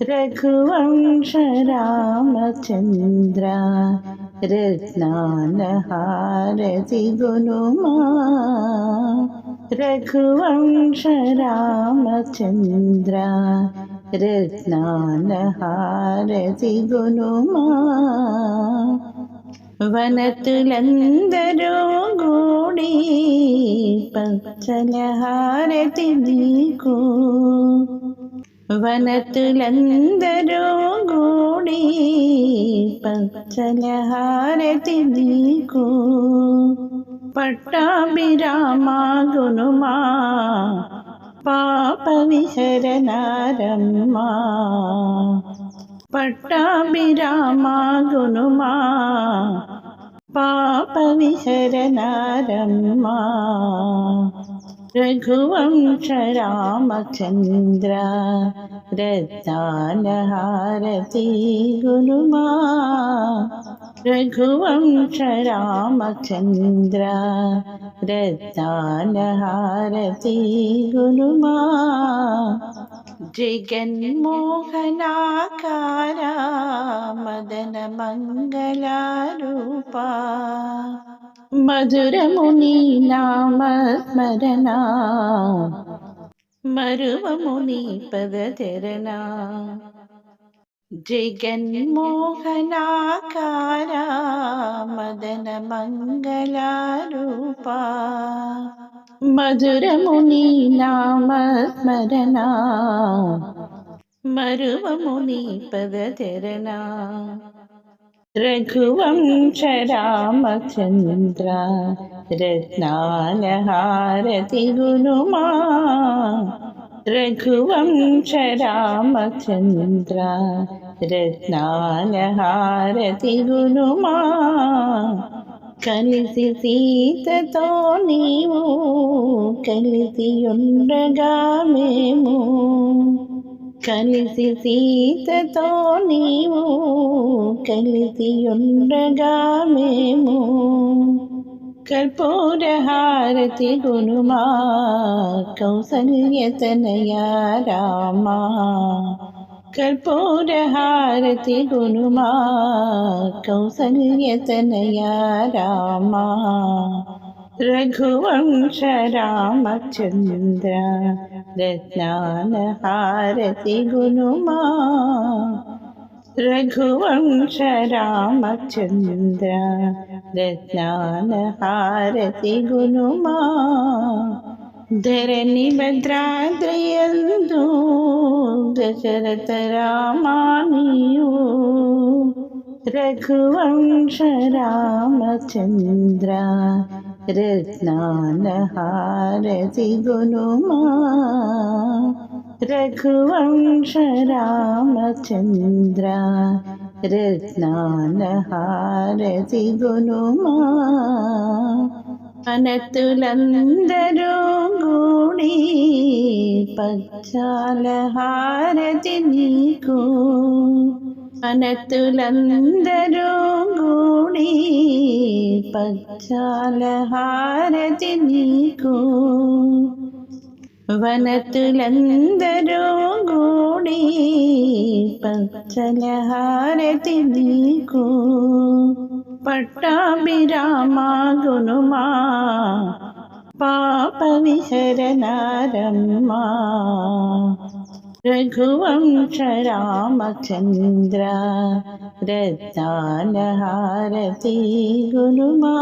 രഘുവംശ രാമചന്ദ്ര രത്നാനഹാരതി ഗുരുമാ രഘുവംശ രാമചന്ദ്ര രത്നാനഹാരതി ഗുരുമാ വനത്തിലെന്തരോ കൂടി പച്ചലഹാരതി നീക്കൂ വനത്തിലെന്തരോ കൂടി പച്ചലഹാരതി നീക്കൂ പട്ടാഭിരാമാകുനുമാ പാപവിഹരനാരമ്മ. പട്ടാഭിരാമാകുനുമാ പാപവിഹരനാരമ്മ. രഘുവംശ രാമചന്ദ്ര രത്നാനഹാരതി ഗുരുമാ രഘുവംശ രാമചന്ദ്ര രത്നാനഹാരതി ഗുരുമാ ജഗന്മോഹനാകാര മദന മംഗളാരൂപ മധുരമുനി നാമസ്മരണ. മരുവമുനി പദചരണ. ജഗന്മോഹനാകാര മദന മംഗളാരൂപ മധുരമുനി നാമസ്മരണ. മരുവമുനി പദചരണ. रघुवंश रामचन्द्र रत्नालहारति गुरुमा रघुवंश रामचन्द्र रत्नालहारति गुरुमा కలిసి సీతతో నీవు కలిసి ఉండగా మేము కలిసి సీతతో నీవు కలిసి ఉండగా మేము కర్పూరహారతి గుణమా కౌసల్యతనయా రామా కర్పూరహారతి గుణమా కౌసల్యతనయా రామా రఘువంశ రామచంద్ర രത്നാനഹാരതി ഗുണുമാ रघुवंश रामचन्द्र रत्नानहारति गुणुमा धरणि भद्राद्रयन्तु दशरथ रामानियो रघुवंश रामचन्द्र రత్నానహారతి గుణమా రఘువంశ రామచంద్ర రత్నానహారతి గుణమా అనతులందరూ గూడి పచ్చాలహారతి నీకు മനത്തുലന്തരോ കൂടി പച്ചാലഹാരതി നീക്കൂ വനത്തുലന്തരോ കൂടി പച്ചലഹാരതി നീക്കൂ പട്ടാഭിരാമാകുനുമാ പാപവിഹരനാരമ്മ. രഘുവംശ രാമചന്ദ്ര രത്നഹാരതി ഗുരുമാ